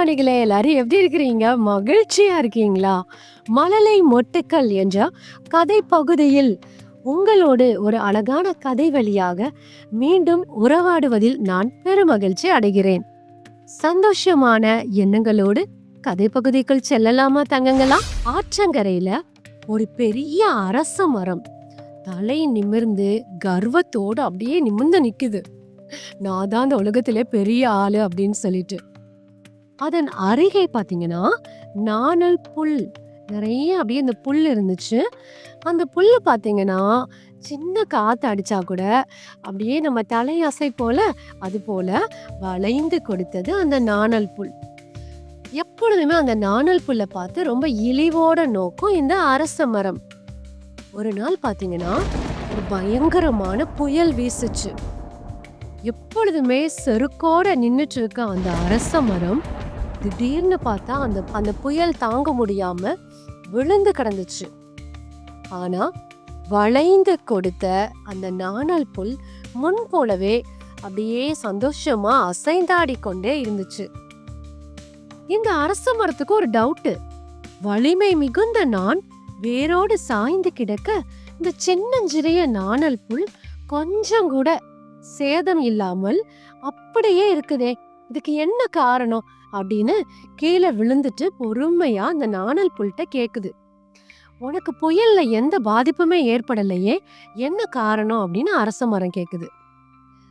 கண்மணிகளே எல்லாரும் எப்படி இருக்கிறீங்க? மகிழ்ச்சியா இருக்கீங்களா? மழலை மொட்டுக்கள் என்ற கதை பகுதியில் உங்களோடு ஒரு அழகான கதை வழியாக மீண்டும் உறவாடுவதில் நான் பெருமகிழ்ச்சி அடைகிறேன். சந்தோஷமான எண்ணங்களோடு கதை பகுதிக்குள் செல்லலாமா தங்கங்களா? ஆற்றங்கரையில ஒரு பெரிய அரச மரம். தலை நிமிர்ந்து கர்வத்தோடு அப்படியே நிமிர்ந்து நிக்குது. நான் தான் அந்த உலகத்திலே பெரிய ஆளு அப்படின்னு சொல்லிட்டு. அதன் அருகே பார்த்தீங்கன்னா நாணல் புல். நிறைய அப்படியே அந்த புல் இருந்துச்சு. அந்த புல்லு பார்த்தீங்கன்னா சின்ன காற்று அடித்தா கூட அப்படியே நம்ம தலையசை போல் அது போல் வளைந்து கொடுத்தது அந்த நாணல் புல். எப்பொழுதுமே அந்த நாணல் புல்லை பார்த்து ரொம்ப இழிவோட நோக்கும் இந்த அரச மரம். ஒரு நாள் பார்த்தீங்கன்னா ஒரு பயங்கரமான புயல் வீசுச்சு. எப்பொழுதுமே செருக்கோட நின்றுட்டு இருக்க அந்த அரச மரம் திடீர்னு பார்த்தா அந்த அந்த புயல் தாங்க முடியாம விழுந்து கிடந்துச்சு. ஆனா வளைந்து கொடுத்த அந்த நாணல் புல் முன் போலவே அப்படியே சந்தோஷமா அசைந்தாடி கொண்டே இருந்துச்சு. இந்த அரச மரத்துக்கு ஒரு டவுட்டு. வலிமை மிகுந்த நான் வேரோடு சாய்ந்து கிடக்க இந்த சின்னஞ்சிறிய நாணல் புல் கொஞ்சம் கூட சேதம் இல்லாமல் அப்படியே இருக்குதே. இதுக்கு என்ன காரணம்? அப்படின்னு கீழே விழுந்துட்டு பொறுமையா அந்த நாணல் புல்கிட்ட கேக்குது. உனக்கு புயல்ல எந்த பாதிப்புமே ஏற்படலையே என்ன காரணம்? அப்படின்னு அரச மரம் கேக்குது.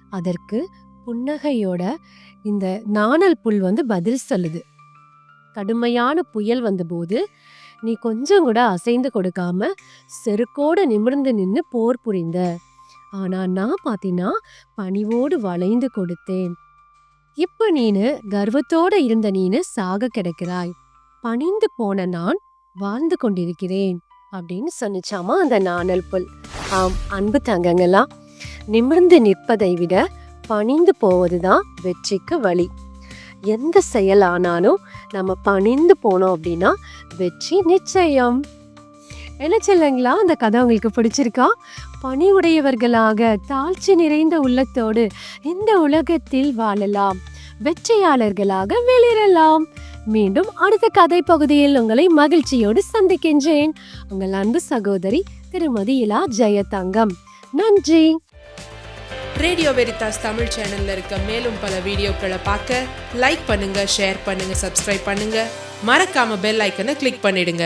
அதற்கு புன்னகையோட இந்த நாணல் புல் வந்து பதில் சொல்லுது. கடுமையான புயல் வந்தபோது நீ கொஞ்சம் கூட அசைந்து கொடுக்காம செருக்கோட நிமிர்ந்து நின்று போர் புரிந்த. ஆனா நான் பார்த்தீங்கன்னா பணிவோடு வளைந்து கொடுத்தேன். இப்ப நீனு கர்வத்தோட இருந்த நீனு சாக கிடக்கிறாய். பணிந்து போன நான் வாழ்ந்து கொண்டிருக்கிறேன் அப்படின்னு சொன்னிச்சாமா அந்த நாணல் புல். ஆம் அன்பு தங்கங்களா நிமிர்ந்து நிற்பதை விட பணிந்து போவதுதான் வெற்றிக்கு வழி. எந்த செயல் ஆனாலும் நம்ம பணிந்து போனோம் அப்படின்னா வெற்றி நிச்சயம். என்ன சொல்லுங்களா அந்த கதை உங்களுக்கு பிடிச்சிருக்கா? பணி உடையவர்களாக தாழ்ச்சி நிறைந்த உள்ளத்தோடு இந்த உலகத்தில் வாழலாம். வெற்றியாளர்களாக வெளியிடலாம் மீண்டும் அடுத்த கதை பகுதியில் உங்களை மகிழ்ச்சியோடு சந்திக்கின்றேன். உங்கள் அன்பு சகோதரி திருமதி இலா ஜெயதங்கம். நன்றி. ரேடியோ வெரிதாஸ் தமிழ் சேனல்ல இருக்க மேலும் பல வீடியோக்களை பார்க்க லைக் பண்ணுங்க ஷேர் பண்ணுங்க சப்ஸ்கிரைப் பண்ணுங்க. மறக்காம பெல் ஐக்கனை கிளிக் பண்ணிடுங்க.